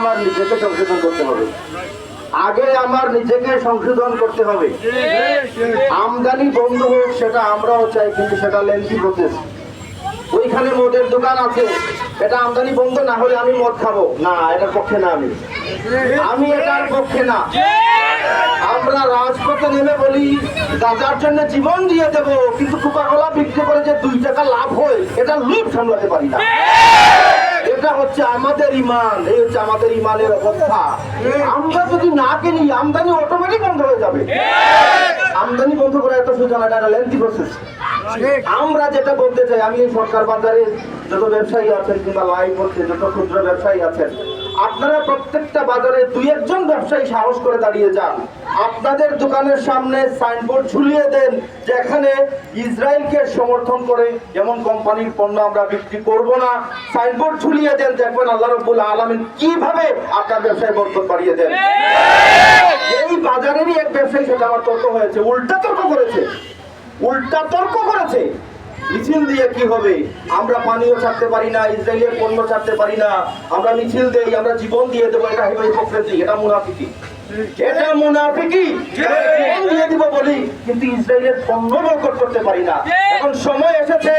আমার নিজেকে সংশোধন করতে হবে। আগে আমার নিজেকে সংশোধন করতে হবে। আমদানি বন্ধ হোক, সেটা আমরাও চাই, কিন্তু সেটা লেন্থি প্রসেস ওইখানে মদের দোকান আছে, এটা আমদানি বন্ধ, না হলে আমি মদ খাব। না, এটার পক্ষে না আমি। আমি এটার পক্ষে না। আমরা রাজপথে নেমে বলি, দাদার জন্য জীবন দিয়ে দেব, কিন্তু কোকাকোলা বিক্রি করে যে দুই টাকা লাভ হয়, এটা লুপ সামলাতে পারি না। হচ্ছে আমাদের ইমান এই হচ্ছে আমাদের ইমানের অবস্থা। আমরা যদি না কিনি, আমদানি অটোমেটিক বন্ধ হয়ে যাবে। আমদানি বন্ধ করা এত সোজা না এটা লেন্থি প্রসেস আমরা যেটা বলতে চাই, আমি সরকার বাজারে যত ব্যবসায়ী আছেন কিংবা লাইভ হচ্ছে যত ক্ষুদ্র ব্যবসায়ী আছেন আপনারা প্রত্যেকটা বাজারে দুই একজন ব্যবসায়ী সাহস করে দাঁড়িয়ে যান। আপনাদের দোকানের সামনে সাইনবোর্ড ঝুলিয়ে দেন যে এখানে ইসরায়েলকে সমর্থন করে যেমন কোম্পানির পণ্য আমরা বিক্রি করব না। সাইনবোর্ড ঝুলিয়ে দেন, দেখবেন আল্লাহ রব্বুল আলমিন কীভাবে আপনার ব্যবসায় বরকত বাড়িয়ে দেন। এই বাজারেরই এক ব্যবসায়ী সাথে আমার তর্ক হয়েছে, উল্টা তর্ক করেছে। উল্টা তর্ক করেছে। মিছিল দিয়ে কি হবে? আমরা পানিও ছাড়তে পারি না ইসরায়েলের পণ্য ছাড়তে পারি না। আমরা মিছিল দেই আমরা জীবন দিয়ে দেবো এটা হিপোক্রেসি এটা মুনাফিকি। এটা মুনাফিকি দিয়ে দিব বলি কিন্তু ইসরায়েলের পণ্য বয়কট করতে পারি না। এখন সময় এসেছে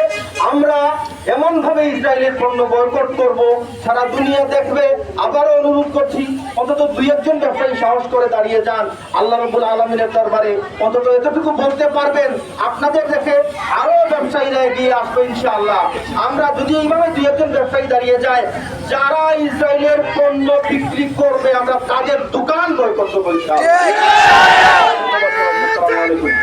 আমরা এমন ভাবে ইসরায়েলের পণ্য বয়কট করব সারা দুনিয়া দেখবে আবারও অনুরোধ করছি অন্তত দুই একজন ব্যবসায়ী সাহস করে দাঁড়িয়ে যান। আল্লাহ রবুল আলমিনের দরবারে অন্তত এতটুকু বলতে পারবেন আপনাদের দেখে আরও ব্যবসায়ীরা এগিয়ে আসবে ইনশাআল্লাহ। আমরা যদি এইভাবে দুই একজন ব্যবসায়ী দাঁড়িয়ে যায় যারা ইসরায়েলের পণ্য বিক্রি করবে আমরা তাদের দোকান বয়কট করব ইনশাআল্লাহ। আসসালামু আলাইকুম